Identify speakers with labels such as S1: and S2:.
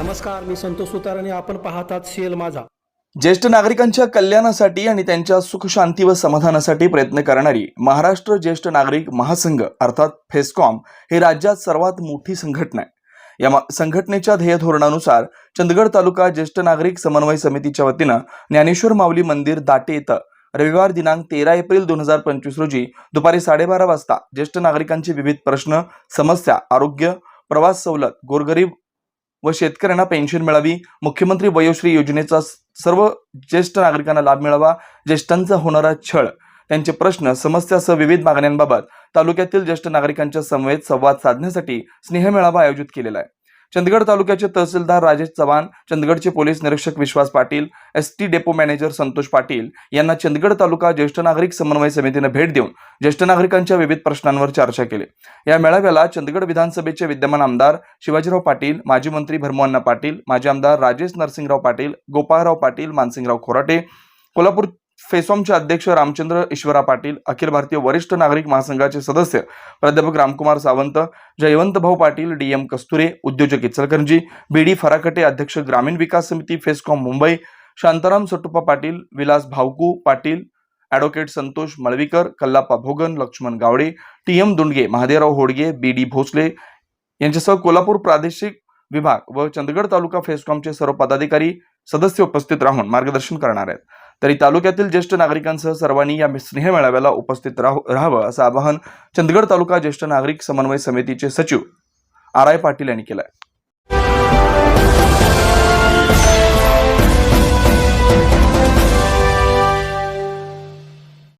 S1: नमस्कार मी संतोष सुतार आणि आपण पाहतात सीएल माझा.
S2: ज्येष्ठ नागरिकांच्या कल्याणासाठी आणि त्यांच्या सुखशांती व समाधानासाठी प्रयत्न करणारी महाराष्ट्र ज्येष्ठ नागरिक महासंघ अर्थात फेस्कॉम ही राज्यात सर्वात मोठी संघटना आहे. या संघटनेच्या ध्येय धोरणानुसार चंदगड तालुका ज्येष्ठ नागरिक समन्वय समितीच्या वतीनं ज्ञानेश्वर माऊली मंदिर दाटे इथं रविवार दिनांक तेरा एप्रिल दोन हजार पंचवीस रोजी दुपारी साडेबारा वाजता ज्येष्ठ नागरिकांचे विविध प्रश्न समस्या आरोग्य प्रवास सवलत गोरगरीब व शेतकऱ्यांना पेन्शन मिळावी. मुख्यमंत्री वयोश्री योजनेचा सर्व ज्येष्ठ नागरिकांना लाभ मिळावा. ज्येष्ठांचा होणारा छळ. त्यांचे प्रश्न समस्यासह विविध मागण्यांबाबत तालुक्यातील ज्येष्ठ नागरिकांच्या समवेत संवाद साधण्यासाठी स्नेहमेळावा आयोजित केलेला आहे. चंदगड तालुक्याचे तहसीलदार राजेश चव्हाण चंदगडचे पोलीस निरीक्षक Vishwas Patil S T depot manager Santosh Patil यांना चंदगड तालुका ज्येष्ठ नागरिक समन्वय समितीनं भेट देऊन ज्येष्ठ नागरिकांच्या विविध प्रश्नांवर चर्चा केली. या मेळाव्याला चंदगड विधानसभेचे विद्यमान आमदार शिवाजीराव पाटील माजी मंत्री भरमोअण्णा पाटील माजी आमदार राजेश नरसिंगराव पाटील गोपाळराव पाटील मानसिंगराव खोराटे कोल्हापूर फेसॉमचे अध्यक्ष रामचंद्र ईश्वरा पाटील अखिल भारतीय वरिष्ठ नागरिक महासंघाचे सदस्य प्राध्यापक रामकुमार सावंत जयवंत भाऊ पाटील डी एम कस्तुरे उद्योजक इचलकरंजी बी डी फराकटे अध्यक्ष ग्रामीण विकास समिती FESCOM Mumbai Shantaram Satuppa Patil Vilas Bhavku Patil advocate Santosh Malvikar Kallappa Bhogan Laxman Gawade T M Dundage Mahadevrao Hodage B D Bhosale यांच्यासह कोल्हापूर प्रादेशिक विभाग व चंदगड तालुका फेसकॉमचे सर्व पदाधिकारी सदस्य उपस्थित राहून मार्गदर्शन करणार आहेत. तरी तालुक्यातील ज्येष्ठ नागरिकांसह सर्वांनी या स्नेह मेळाव्याला उपस्थित राह राहावं असं आवाहन चंदगड तालुका ज्येष्ठ नागरिक समन्वय समितीचे सचिव आर आय पाटील यांनी केलं आहे